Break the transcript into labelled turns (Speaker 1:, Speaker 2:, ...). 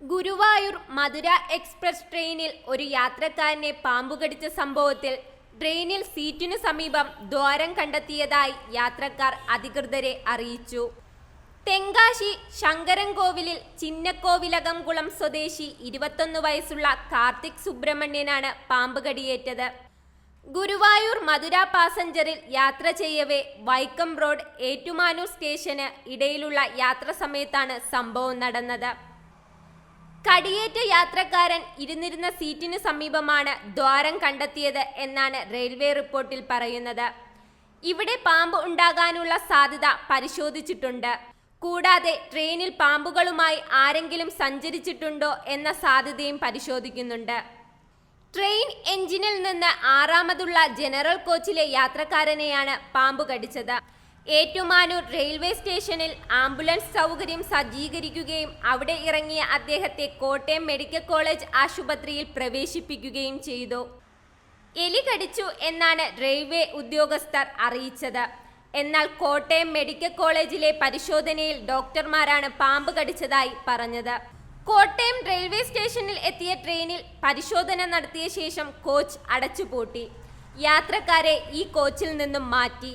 Speaker 1: ഗുരുവായൂർ മധുര express ട്രെയിനിൽ ഒരു യാത്രക്കാരനെ പാമ്പുകടിച്ച സംഭവത്തിൽ ട്രെയിനിൽ സീറ്റിനു സമീപം ദ്വാരം കണ്ടെത്തിയതായി യാത്രക്കാർ അധികൃതരെ അറിയിച്ചു. തെങ്കാശി ശങ്കരൻകോവിലിൽ ചിന്നക്കോവിലകംകുളം സ്വദേശി ഇരുപത്തൊന്ന് വയസ്സുള്ള കാർത്തിക് സുബ്രഹ്മണ്യനാണ് പാമ്പ് കടിയേറ്റത് ഗുരുവായൂർ മധുര പാസഞ്ചറിൽ യാത്ര ചെയ്യവേ വൈക്കം റോഡ് ഏറ്റുമാനൂർ സ്റ്റേഷന് ഇടയിലുള്ള യാത്ര സമയത്താണ് സംഭവം നടന്നത്. കടിയേറ്റ യാത്രക്കാരൻ ഇരുന്നിരുന്ന സീറ്റിനു സമീപമാണ് ദ്വാരം കണ്ടെത്തിയത് എന്നാണ് റെയിൽവേ റിപ്പോർട്ടിൽ പറയുന്നത്. ഇവിടെ പാമ്പ് ഉണ്ടാകാനുള്ള സാധ്യത പരിശോധിച്ചിട്ടുണ്ട്. കൂടാതെ ട്രെയിനിൽ പാമ്പുകളുമായി ആരെങ്കിലും സഞ്ചരിച്ചിട്ടുണ്ടോ എന്ന സാധ്യതയും പരിശോധിക്കുന്നുണ്ട്. ട്രെയിൻ എഞ്ചിനിൽ നിന്ന് ആറാമതുള്ള ജനറൽ കോച്ചിലെ യാത്രക്കാരനെയാണ് പാമ്പ് കടിച്ചത്. ഏറ്റുമാനൂർ റെയിൽവേ സ്റ്റേഷനിൽ ആംബുലൻസ് സൗകര്യം സജ്ജീകരിക്കുകയും അവിടെ ഇറങ്ങിയ അദ്ദേഹത്തെ കോട്ടയം മെഡിക്കൽ കോളേജ് ആശുപത്രിയിൽ പ്രവേശിപ്പിക്കുകയും ചെയ്തു. എലി കടിച്ചു എന്നാണ് റെയിൽവേ ഉദ്യോഗസ്ഥർ അറിയിച്ചത്. എന്നാൽ കോട്ടയം മെഡിക്കൽ കോളേജിലെ പരിശോധനയിൽ ഡോക്ടർമാരാണ് പാമ്പ് കടിച്ചതായി പറഞ്ഞത്. കോട്ടയം റെയിൽവേ സ്റ്റേഷനിൽ എത്തിയ ട്രെയിനിൽ പരിശോധന നടത്തിയ ശേഷം കോച്ച് അടച്ചുപൂട്ടി. യാത്രക്കാരെ ഈ കോച്ചിൽ നിന്നും മാറ്റി.